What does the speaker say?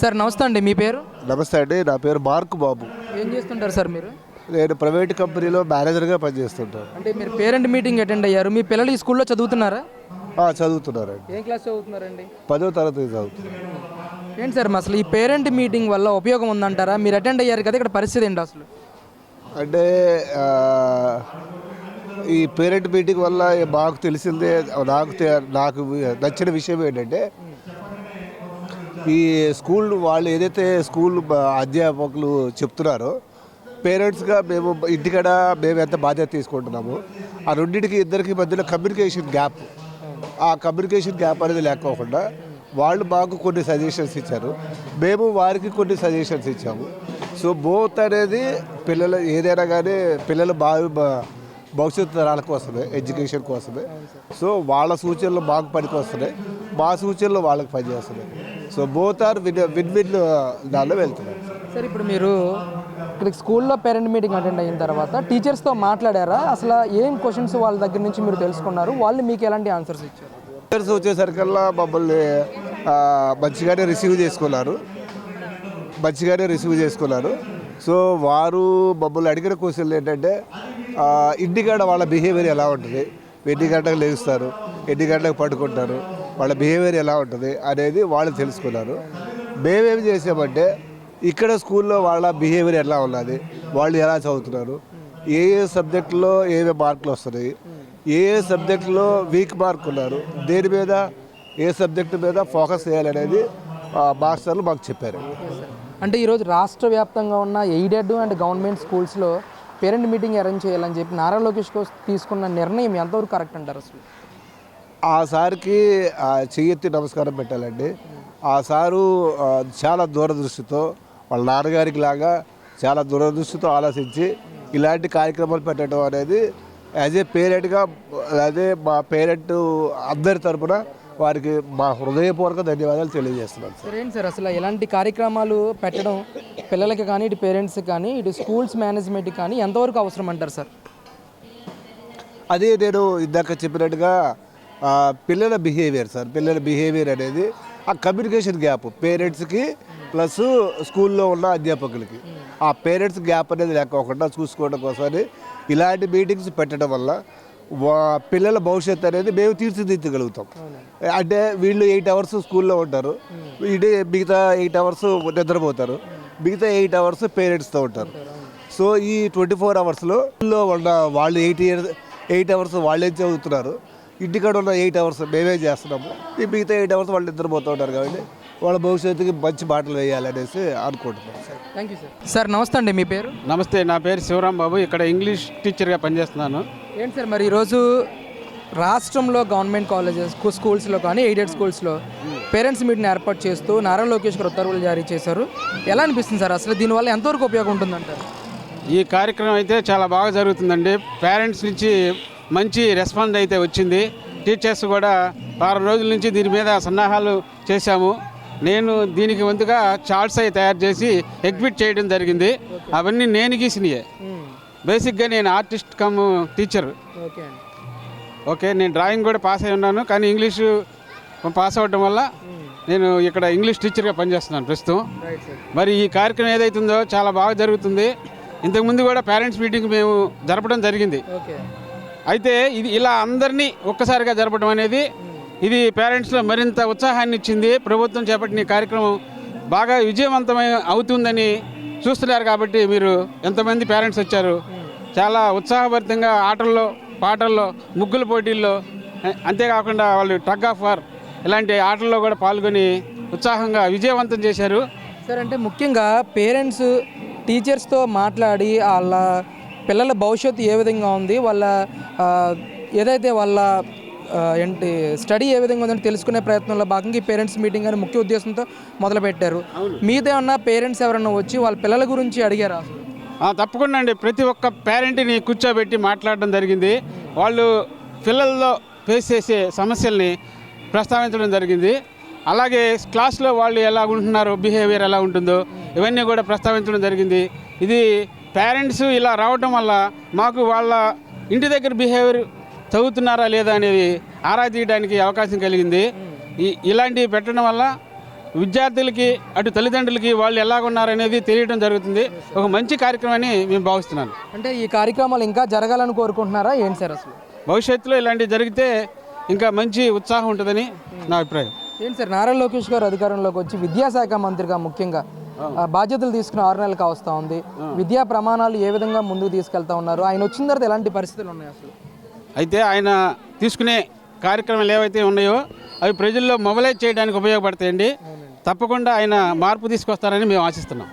Sir నమస్తే అండి మీ పేరు? నమస్తే అండి నా పేరు మార్క్ బాబు. ఏం చేస్తుంటారు సార్ మీరు? నేను ప్రైవేట్ కంపెనీలో మేనేజర్గా పనిచేస్తుంటాను. అంటే మీరు పేరెంట్ మీటింగ్ అటెండ్ అయ్యారు మీ పిల్లలు ఈ స్కూల్లో చదువుతున్నారా? ఆ, చదువుతున్నానండి ఏం క్లాస్ చదువుతున్నారండి? పదో తరగతి చదువుతున్నాను. ఏంటి సార్ అసలు ఈ పేరెంట్ మీటింగ్ వల్ల ఉపయోగం ఉందంటారా? మీరు అటెండ్ అయ్యారు కదా ఇక్కడ పరిస్థితి ఏంటి అసలు? అంటే ఈ పేరెంట్ మీటింగ్ వల్ల మాకు తెలిసిందే నాకు నాకు నచ్చిన విషయం ఏంటంటే ఈ స్కూల్ వాళ్ళు ఏదైతే స్కూల్ అధ్యాపకులు చెప్తున్నారో పేరెంట్స్గా మేము ఇంటికాడ మేము ఎంత బాధ్యత తీసుకుంటున్నాము ఆ రెండింటికి ఇద్దరికి మధ్యలో కమ్యూనికేషన్ గ్యాప్. ఆ కమ్యూనికేషన్ గ్యాప్ అనేది లేకోకుండా వాళ్ళు మాకు కొన్ని సజెషన్స్ ఇచ్చారు. మేము వారికి కొన్ని సజెషన్స్ ఇచ్చాము. సో బోత్ అనేది పిల్లలు ఏదైనా కానీ పిల్లలు బాగా భవిష్యత్తు తరాల కోసమే ఎడ్యుకేషన్ కోసమే. సో వాళ్ళ సూచనలు మాకు పనికి వస్తున్నాయి. మా సూచనలు వాళ్ళకి పనిచేస్తున్నాయి. So both are win win win దానిలో వెళ్తున్నారు సార్ ఇప్పుడు మీరు ఇక్కడ స్కూల్లో పేరెంట్ మీటింగ్ అటెండ్ అయిన తర్వాత టీచర్స్తో మాట్లాడారా? అసలు ఏం క్వశ్చన్స్ వాళ్ళ దగ్గర నుంచి మీరు తెలుసుకున్నారు? వాళ్ళు మీకు ఎలాంటి ఆన్సర్స్ ఇచ్చారు? టీచర్స్ వచ్చేసరికల్లా మమ్మల్ని మంచిగానే రిసీవ్ చేసుకున్నారు. మంచిగానే రిసీవ్ చేసుకున్నారు. సో వారు మమ్మల్ని అడిగిన క్వశ్చన్లు ఏంటంటే ఇంటికాడ వాళ్ళ బిహేవియర్ ఎలా ఉంటుంది? ఎన్ని గంటలకు లేస్తారు? ఎన్ని గంటలకు పడుకుంటారు? వాళ్ళ బిహేవియర్ ఎలా ఉంటుంది అనేది వాళ్ళు తెలుసుకున్నారు. మేమేం చేసామంటే ఇక్కడ స్కూల్లో వాళ్ళ బిహేవియర్ ఎలా ఉన్నది వాళ్ళు ఎలా చదువుతున్నారు ఏ ఏ సబ్జెక్టులో ఏవే మార్కులు వస్తున్నాయి ఏ ఏ సబ్జెక్టులో వీక్ మార్క్ ఉన్నారు దేని మీద ఏ సబ్జెక్టు మీద ఫోకస్ చేయాలనేది మాస్టర్లు మాకు చెప్పారు. అంటే ఈరోజు రాష్ట్ర వ్యాప్తంగా ఉన్న ఎయిడెడ్ అండ్ గవర్నమెంట్ స్కూల్స్లో పేరెంట్ మీటింగ్ అరేంజ్ చేయాలని చెప్పి నారా లోకేష్ తీసుకున్న నిర్ణయం ఎంతవరకు కరెక్ట్ అంటారు అసలు? ఆ సార్కి చెయ్యెత్తి నమస్కారం పెట్టాలండి. ఆ సారు చాలా దూరదృష్టితో వాళ్ళ నాన్నగారికి లాగా చాలా దూరదృష్టితో ఆలోచించి ఇలాంటి కార్యక్రమాలు పెట్టడం అనేది యాజ్ ఏ పేరెంట్గా అదే మా పేరెంట్ అందరి తరపున వారికి మా హృదయపూర్వక ధన్యవాదాలు తెలియజేస్తున్నాను సార్. ఏంటి సార్ అసలు ఎలాంటి కార్యక్రమాలు పెట్టడం పిల్లలకి కానీ ఇటు పేరెంట్స్కి కానీ ఇటు స్కూల్స్ మేనేజ్మెంట్కి కానీ ఎంతవరకు అవసరం అంటారు సార్? అదే నేను ఇందాక చెప్పినట్టుగా పిల్లల బిహేవియర్ సార్ పిల్లల బిహేవియర్ అనేది ఆ కమ్యూనికేషన్ గ్యాప్ పేరెంట్స్కి ప్లస్ స్కూల్లో ఉన్న అధ్యాపకులకి. ఆ పేరెంట్స్ గ్యాప్ అనేది లేకోకుండా చూసుకోవడం కోసమని ఇలాంటి మీటింగ్స్ పెట్టడం వల్ల వా- పిల్లల భవిష్యత్తు అనేది మేము తీర్చిదిద్దగలుగుతాం. అంటే వీళ్ళు ఎయిట్ అవర్స్ స్కూల్లో ఉంటారు. ఇది మిగతా ఎయిట్ అవర్స్ నిద్రపోతారు. మిగతా ఎయిట్ అవర్స్ పేరెంట్స్తో ఉంటారు. సో ఈ ట్వంటీ ఫోర్ అవర్స్లో ఉన్న వాళ్ళు ఎయిట్ ఇయర్స్ ఎయిట్ అవర్స్ వాళ్ళేం చదువుతున్నారు. ఇంటికాడ ఉన్న ఎయిట్ అవర్స్ మేమే చేస్తున్నాము. ఈ మిగతా ఎయిట్ అవర్స్ వాళ్ళు నిద్రపోతూ ఉంటారు కాబట్టి వాళ్ళ భవిష్యత్తుకి మంచి బాటలు వేయాలనేసి అనుకుంటున్నాం sir. Thank you sir sir నమస్తే అండి మీ పేరు? నమస్తే నా పేరు శివరాం బాబు. ఇక్కడ ఇంగ్లీష్ టీచర్గా పనిచేస్తున్నాను. ఏంటి సార్ మరి ఈరోజు రాష్ట్రంలో గవర్నమెంట్ కాలేజెస్ స్కూ- స్కూల్స్లో కానీ ఎయిడెడ్ స్కూల్స్లో పేరెంట్స్ మీటింగ్ ఏర్పాటు చేస్తూ నారా లోకేష్ గారు ఉత్తర్వులు జారీ చేశారు. ఎలా అనిపిస్తుంది సార్? అసలు దీనివల్ల ఎంతవరకు ఉపయోగం ఉంటుందంటారు? ఈ కార్యక్రమం అయితే చాలా బాగా జరుగుతుందండి. పేరెంట్స్ నుంచి మంచి రెస్పాన్స్ అయితే వచ్చింది. టీచర్స్ కూడా వారం రోజుల నుంచి దీని మీద సన్నాహాలు చేశాము. నేను దీనికి వంతుగా చార్ట్స్ అవి తయారు చేసి ఎగ్జిబిట్ చేయడం జరిగింది. అవన్నీ నేను గీసినయే. బేసిక్గా నేను ఆర్టిస్ట్ కమ్ టీచర్. ఓకే నేను డ్రాయింగ్ కూడా పాస్ అయి ఉన్నాను. కానీ ఇంగ్లీషు పాస్ అవ్వడం వల్ల నేను ఇక్కడ ఇంగ్లీష్ టీచర్గా పనిచేస్తున్నాను ప్రస్తుతం. మరి ఈ కార్యక్రమం ఏదైతుందో చాలా బాగా జరుగుతుంది. ఇంతకుముందు కూడా పేరెంట్స్ మీటింగ్ మేము జరపడం జరిగింది. అయితే ఇది ఇలా అందరినీ ఒక్కసారిగా జరపడం అనేది ఇది పేరెంట్స్లో మరింత ఉత్సాహాన్ని ఇచ్చింది. ప్రభుత్వం చేపట్టిన కార్యక్రమం బాగా విజయవంతమై అవుతుందని చూస్తున్నారు కాబట్టి మీరు ఎంతమంది పేరెంట్స్ వచ్చారు. చాలా ఉత్సాహభరితంగా ఆటల్లో పాటల్లో ముగ్గుల పోటీల్లో అంతేకాకుండా వాళ్ళు టగ్ ఆఫ్ వార్ ఇలాంటి ఆటల్లో కూడా పాల్గొని ఉత్సాహంగా విజయవంతం చేశారు. సార్ అంటే ముఖ్యంగా పేరెంట్స్ టీచర్స్తో మాట్లాడి వాళ్ళ పిల్లల భవిష్యత్తు ఏ విధంగా ఉంది వాళ్ళ ఏదైతే వాళ్ళ ఏంటి స్టడీ ఏ విధంగా ఉందని తెలుసుకునే ప్రయత్నంలో భాగంగా ఈ పేరెంట్స్ మీటింగ్ అని ముఖ్య ఉద్దేశంతో మొదలుపెట్టారు. మీతో ఏమన్నా పేరెంట్స్ ఎవరన్నా వచ్చి వాళ్ళ పిల్లల గురించి అడిగారా? తప్పకుండా అండి. ప్రతి ఒక్క పేరెంట్ని కూర్చోబెట్టి మాట్లాడడం జరిగింది. వాళ్ళు పిల్లల్లో ఫేస్ చేసే సమస్యల్ని ప్రస్తావించడం జరిగింది. అలాగే క్లాస్లో వాళ్ళు ఎలా ఉంటున్నారో బిహేవియర్ ఎలా ఉంటుందో ఇవన్నీ కూడా ప్రస్తావించడం జరిగింది. ఇది పేరెంట్స్ ఇలా రావటం వల్ల మాకు వాళ్ళ ఇంటి దగ్గర బిహేవియర్ చదువుతున్నారా లేదా అనేది ఆరా తీయడానికి అవకాశం కలిగింది. ఇలాంటివి పెట్టడం వల్ల విద్యార్థులకి అటు తల్లిదండ్రులకి వాళ్ళు ఎలాగున్నారనేది తెలియడం జరుగుతుంది. ఒక మంచి కార్యక్రమాన్ని మేము భావిస్తున్నాను. అంటే ఈ కార్యక్రమాలు ఇంకా జరగాలని కోరుకుంటున్నారా? ఏంటి సార్ అసలు? భవిష్యత్తులో ఇలాంటివి జరిగితే ఇంకా మంచి ఉత్సాహం ఉంటుందని నా అభిప్రాయం. ఏంటి సార్ నారా లోకేష్ గారు అధికారంలోకి వచ్చి విద్యాశాఖ మంత్రిగా ముఖ్యంగా బాధ్యతలు తీసుకుని ఆరు నెలలు కావస్తా ఉంది. విద్యా ప్రమాణాలు ఏ విధంగా ముందుకు తీసుకెళ్తా ఉన్నారు? ఆయన వచ్చిన తర్వాత ఎలాంటి పరిస్థితులు ఉన్నాయి అసలు? అయితే ఆయన తీసుకునే కార్యక్రమాలు ఏవైతే ఉన్నాయో అవి ప్రజల్లో మొబలైజ్ చేయడానికి ఉపయోగపడతాయండి. తప్పకుండా ఆయన మార్పు తీసుకొస్తారని మేము ఆశిస్తున్నాం.